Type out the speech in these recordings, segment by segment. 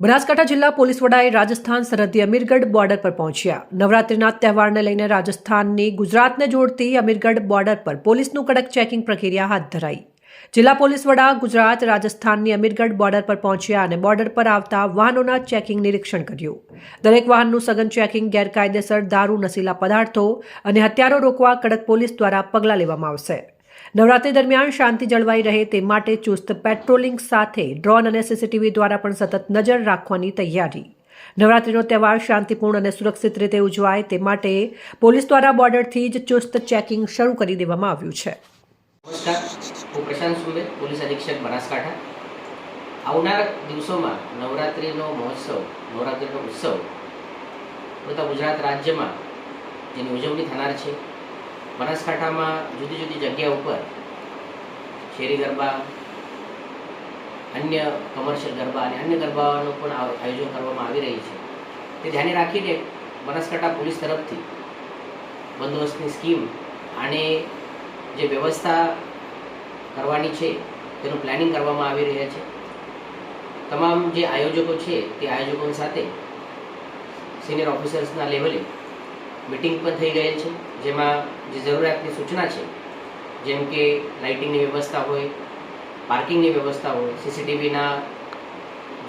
બનાસકાંઠા જિલ્લા પોલીસ વડાએ રાજસ્થાન સરહદી અમીરગઢ બોર્ડર પર પહોંચ્યા. નવરાત્રિના તહેવારને લઈને રાજસ્થાનની ગુજરાતને જોડતી અમીરગઢ બોર્ડર પર પોલીસનું કડક ચેકિંગ પ્રક્રિયા હાથ ધરાઈ. જિલ્લા પોલીસ વડા ગુજરાત રાજસ્થાનની અમીરગઢ બોર્ડર પર પહોંચ્યા અને બોર્ડર પર આવતા વાહનોના ચેકિંગ નિરીક્ષણ કર્યું. દરેક વાહનનું સઘન ચેકિંગ, ગેરકાયદેસર દારૂ, નશીલા પદાર્થો અને હથિયારો રોકવા કડક પોલીસ દ્વારા પગલાં લેવામાં આવશે. નવરાત્રી દરમિયાન શાંતિ જળવાઈ રહે તે માટે ચુસ્ત પેટ્રોલિંગ સાથે ડ્રોન અને સીસીટીવી દ્વારા પણ સતત નજર રાખવાની તૈયારી. નવરાત્રીનો તહેવાર શાંતિપૂર્ણ અને સુરક્ષિત રીતે ઉજવાય તે માટે પોલીસ દ્વારા બોર્ડરથી જ ચુસ્ત ચેકિંગ શરૂ કરી દેવામાં આવ્યું છે. નમસ્કાર, હું પ્રશાંત સુબે પોલીસ અધિક્ષક બનાસકાંઠા. આવનાર દિવસોમાં નવરાત્રીનો મહોત્સવ, નવરાત્રીનો ઉત્સવ તથા ગુજરાત રાજ્યમાં તેની ઉજવણી થનાર છે. બનાસકાંઠામાં જુદી જુદી જગ્યા ઉપર શેરી ગરબા, અન્ય કમર્શિયલ ગરબા અને અન્ય ગરબાઓનું પણ આયોજન કરવામાં આવી રહી છે. તે ધ્યાને રાખીને બનાસકાંઠા પોલીસ તરફથી બંદોબસ્તની સ્કીમ અને જે વ્યવસ્થા કરવાની છે, તેનું પ્લાનિંગ કરવામાં આવી રહ્યા છે. તમામ જે આયોજકો છે, તે આયોજકો સાથે સિનિયર ઓફિસર્સના લેવલે મિટિંગ પણ થઈ ગયેલ છે, જેમાં જે જરૂરિયાતની સૂચના છે, જેમ કે લાઇટિંગની વ્યવસ્થા હોય, પાર્કિંગની વ્યવસ્થા હોય, સીસીટીવીના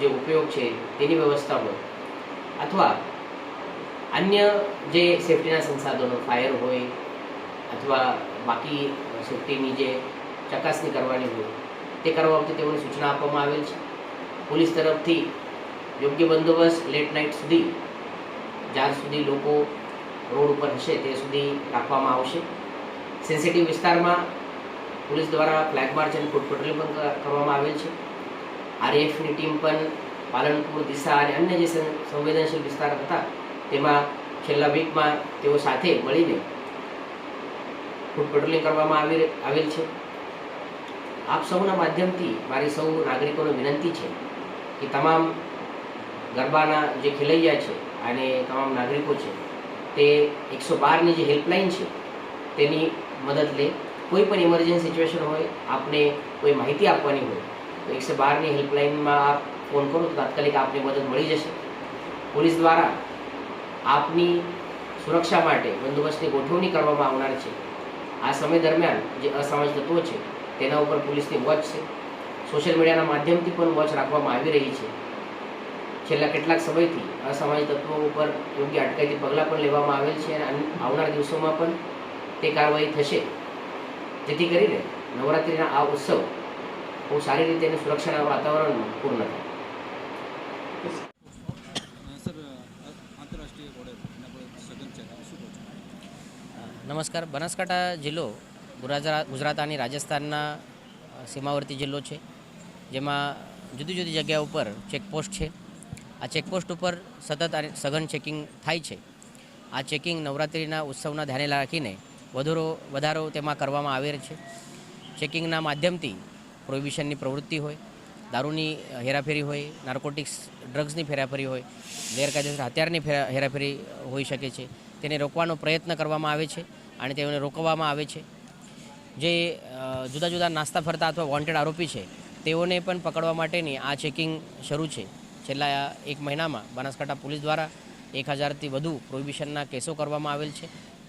જે ઉપયોગ છે, તેની વ્યવસ્થા હોય, અથવા અન્ય જે સેફટીના સંસાધનો, ફાયર હોય, અથવા બાકી સેફટીની જે ચકાસણી કરવાની હોય, તે કરવા વખતે તેઓને સૂચના આપવામાં આવેલ છે. પોલીસ તરફથી યોગ્ય બંદોબસ્ત લેટ નાઇટ સુધી, જ્યાં સુધી લોકો રોડ ઉપર હશે તે સુધી રાખવામાં આવશે. સેન્સિટિવ વિસ્તારમાં પોલીસ દ્વારા ફ્લેગ માર્ચ અને ફૂટ પેટ્રોલિંગ પણ કરવામાં આવેલ છે. આરએફની ટીમ પણ પાલનપુર દિશા અને અન્ય જે સંવેદનશીલ વિસ્તાર હતા, તેમાં છેલ્લા વીકમાં તેઓ સાથે મળીને ફૂટ પેટ્રોલિંગ કરવામાં આવી આવેલ છે. આપ સૌના માધ્યમથી મારી સૌ નાગરિકોને વિનંતી છે કે તમામ ગરબાના જે ખેલૈયા છે અને તમામ નાગરિકો છે તે એકસો બારની જે હેલ્પલાઇન છે, તેની મદદ લે. કોઈ પણ ઇમરજન્સી સિચ્યુએશન હોય, આપને કોઈ માહિતી આપવાની હોય, તો એકસો બારની હેલ્પલાઇનમાં આપ ફોન કરો, તો તાત્કાલિક આપને મદદ મળી જશે. પોલીસ દ્વારા આપની સુરક્ષા માટે બંદોબસ્તની ગોઠવણી કરવામાં આવનાર છે. આ સમય દરમિયાન જે અસામાજિક તત્વો છે, તેના ઉપર પોલીસની વોચ છે. સોશિયલ મીડિયાના માધ્યમથી પણ વોચ રાખવામાં આવી રહી છે. છેલ્લા કેટલાક સમયથી અસામાજિક તત્વો ઉપર યોગ્ય અટકાયતી પગલાં પણ લેવામાં આવેલ છે અને આવનાર દિવસોમાં પણ તે કાર્યવાહી થશે. જેથી કરીને નવરાત્રિના આ ઉત્સવ બહુ સારી રીતે અને સુરક્ષાના વાતાવરણમાં પૂર્ણ થાય. નમસ્કાર. બનાસકાંઠા જિલ્લો ગુજરાત અને રાજસ્થાનના સીમાવર્તી જિલ્લો છે, જેમાં જુદી જુદી જગ્યા ઉપર ચેકપોસ્ટ છે. આ ચેકપોસ્ટ ઉપર સતત અને સઘન ચેકિંગ થાય છે. આ ચેકિંગ નવરાત્રિના ઉત્સવના ધ્યાને રાખીને વધારો વધારો તેમાં કરવામાં આવેલ છે. ચેકિંગના માધ્યમથી પ્રોહિબિશનની પ્રવૃત્તિ હોય, દારૂની હેરાફેરી હોય, નાર્કોટિક્સ, ડ્રગ્સની ફેરાફેરી હોય, ગેરકાયદેસર હથિયારની ફેરા- હેરાફેરી હોઈ શકે છે. તેને રોકવાનો પ્રયત્ન કરવામાં આવે છે અને તેઓને રોકવામાં આવે છે. જે જુદા જુદા નાસ્તા ફરતા અથવા વોન્ટેડ આરોપી છે, તેઓને પણ પકડવા માટેની આ ચેકિંગ શરૂ છે. છેલ્લા એક મહિનામાં બનાસકાંઠા પોલીસ દ્વારા એક હજારથી વધુ પ્રોહિબિશનના કેસો કરવામાં આવેલ છે,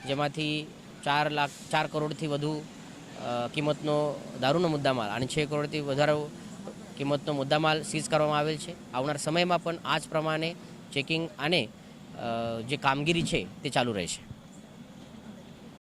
જેમાંથી ચાર લાખ, ચાર કરોડથી વધુ કિંમતનો દારૂનો મુદ્દામાલ અને છ કરોડથી વધારે કિંમતનો મુદ્દામાલ સીઝ કરવામાં આવેલ છે. આવનાર સમયમાં પણ આ પ્રમાણે ચેકિંગ અને જે કામગીરી છે તે ચાલુ રહેશે.